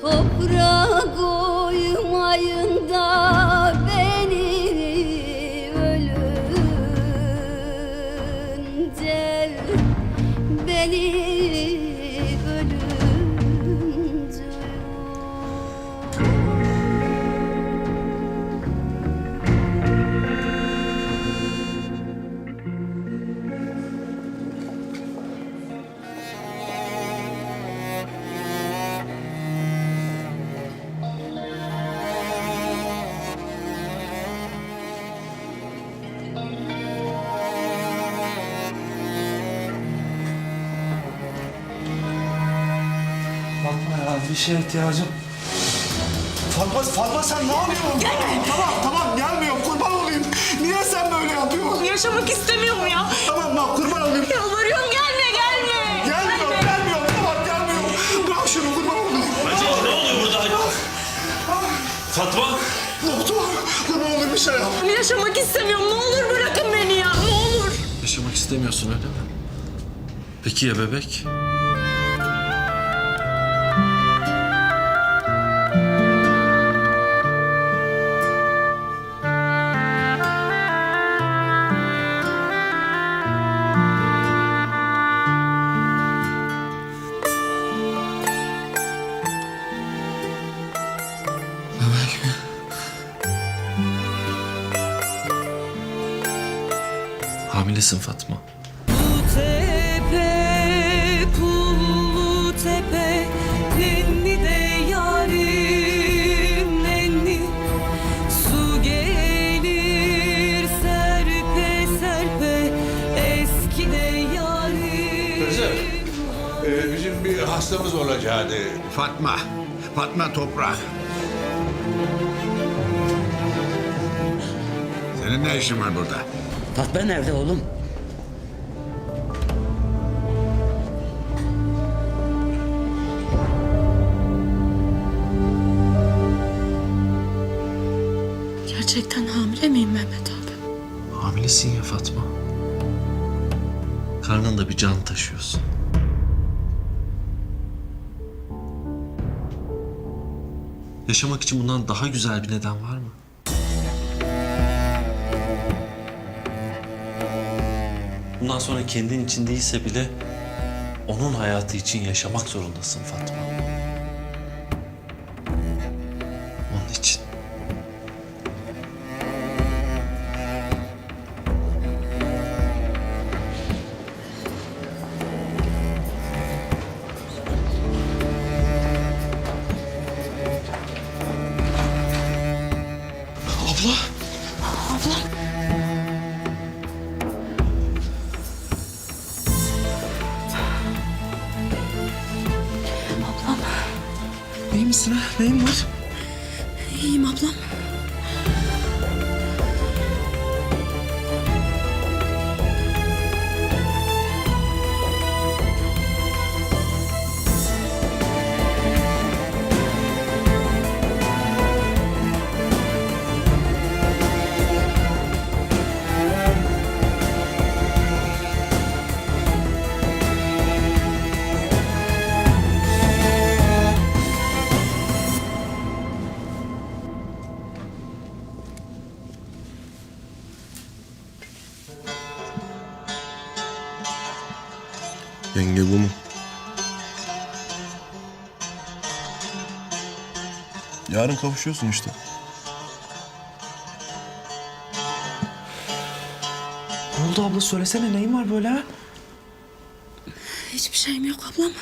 Toprağa koymayın da beni ölünce Beni bir şeye ihtiyacım. Fatma, Fatma sen ne yapıyorsun? Gelme. Tamam, tamam gelmiyorum. Kurban olayım. Niye sen böyle yapıyorsun? Yaşamak istemiyorum ya. Tamam bak kurban olayım. Yalvarıyorum gelme gelme. Gelmiyorum, gelmiyorum. Tamam gelmiyorum. Bırak şunu kurban olayım. Ne oluyor burada? Fatma? Doktor, kurban olayım bir şey yap. Yaşamak istemiyorum. Ne olur bırakın beni ya. Ne olur. Yaşamak istemiyorsun öyle mi? Peki ya bebek? Bebek yarim. Kızım, Ee, bizim bir hastamız olacaktı. Fatma. Fatma Toprak. Senin ne işin var burada? Fatma nerede oğlum? Gerçekten hamile miyim Mehmet abi? Hamilesin ya Fatma. Karnında bir can taşıyorsun. Yaşamak için bundan daha güzel bir neden var mı? Bundan sonra kendin için değilse bile onun hayatı için yaşamak zorundasın Fatma. İyiyim ablam. Yenge bu mu? Yarın kavuşuyorsun işte. Ne oldu abla söylesene neyin var böyle ha? Hiçbir şeyim yok ablam.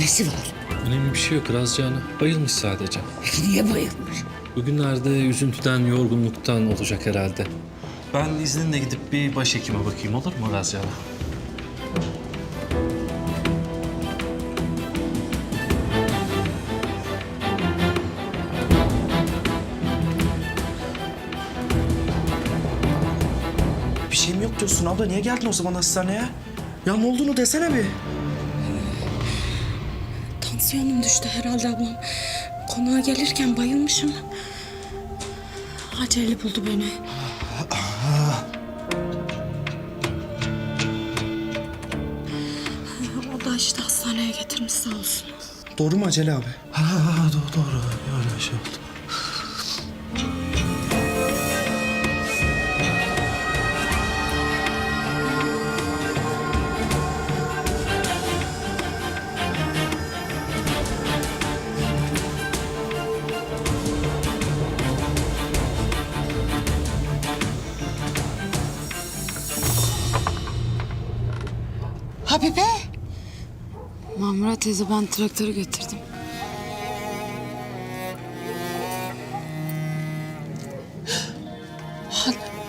Nesi var? Önemli bir şey yok Razcan'a. Bayılmış sadece. Peki niye bayılmış? Bugünlerde üzüntüden, yorgunluktan olacak herhalde. Ben izninle gidip bir başhekime bakayım olur mu Razcan'a? Bir şeyim yok diyorsun abla. Niye geldin o zaman hastaneye? Ya ne olduğunu desene bir. Tansiyonum düştü herhalde ablam. Konağa gelirken bayılmışım. Acele buldu beni. O da işte hastaneye getirmiş sağ olsun. Doğru mu Acele abi? Ha, doğru doğru. Öyle şey oldu. Teyze ben traktörü getirdim.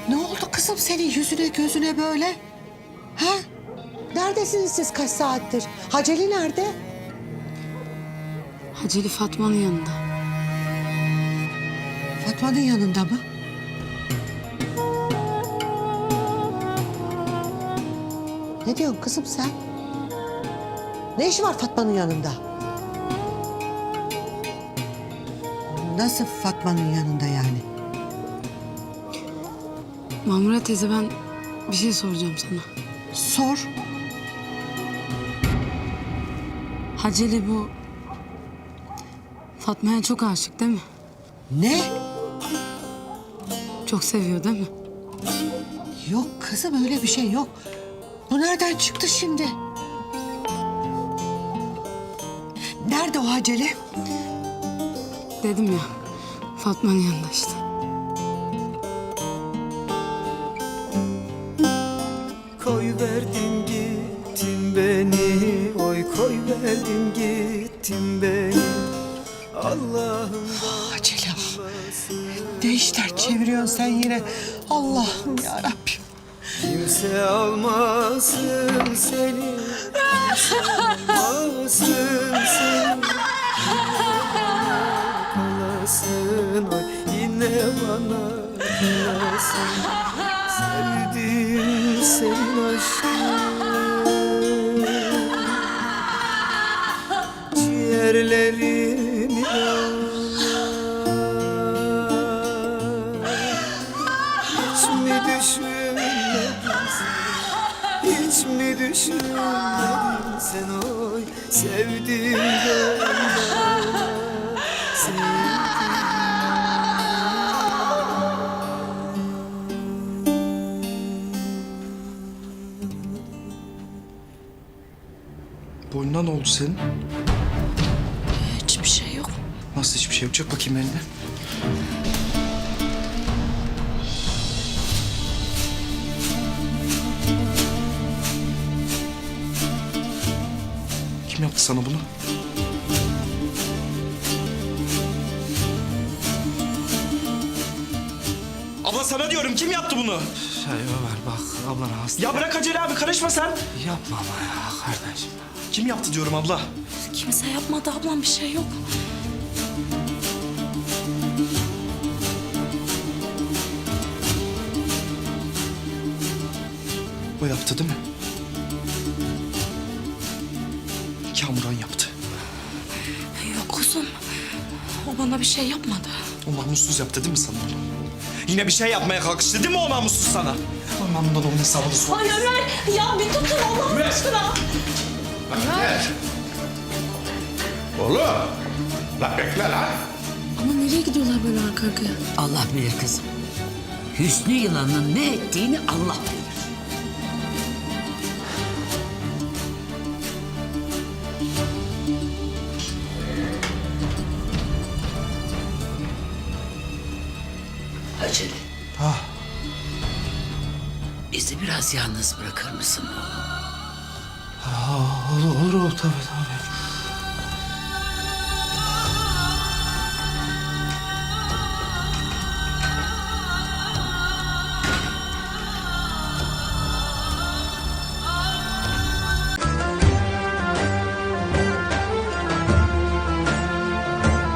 Ne oldu kızım senin yüzüne gözüne böyle? Ha? Neredesiniz siz kaç saattir? Haceli nerede? Haceli Fatma'nın yanında. Fatma'nın yanında mı? Ne diyorsun kızım sen? Ne işi var Fatma'nın yanında? Nasıl Fatma'nın yanında yani? Mamura teyze ben bir şey soracağım sana. Sor. Haceli bu Fatma'ya çok aşık değil mi? Ne? Çok seviyor değil mi? Yok kızım öyle bir şey yok. Bu nereden çıktı şimdi? Nerede o Haceli? Dedim ya Fatma'nın yanında işte. Koy verdin gittin beni Oy koy verdin gittin beni Allah'ım ah. Ne işler çeviriyorsun sen yine? Allah'ım ya Rabbim. kimse almasın seni Seni Kalasın oy yine bana kalasın Sevdim senin aşkın Ciğerlerimi Hiç mi düşünmedin sen Hiç mi düşünmedin sen oy Sevdiğimden Sevdim Boynuna ne oldu senin? Hiçbir şey yok. Nasıl hiçbir şey yok? Çek bakayım elini. Sana bunu? Abla sana diyorum kim yaptı bunu? Şey Ömer bak ablan hasta. Ya bırak Acele abi karışma sen. Yapma ama ya kardeşim. Kim yaptı diyorum abla? Kimse yapmadı ablam bir şey yok. O yaptı değil mi? Bir şey yapmadı. O namussuz yaptı değil mi sana? Yine bir şey yapmaya kalkıştı değil mi o namussuz sana? Lan ben bundan onun hesabını sor. Ay Ömer ya bir tutun Allah aşkına. Oğlum. La bekle lan. Ama nereye gidiyorlar böyle arka arkaya? Allah bilir kızım. Hüsnü yılanın ne ettiğini Allah bilir. Bizi biraz yalnız bırakır mısın? Olur, olur, olur tabii, tabii.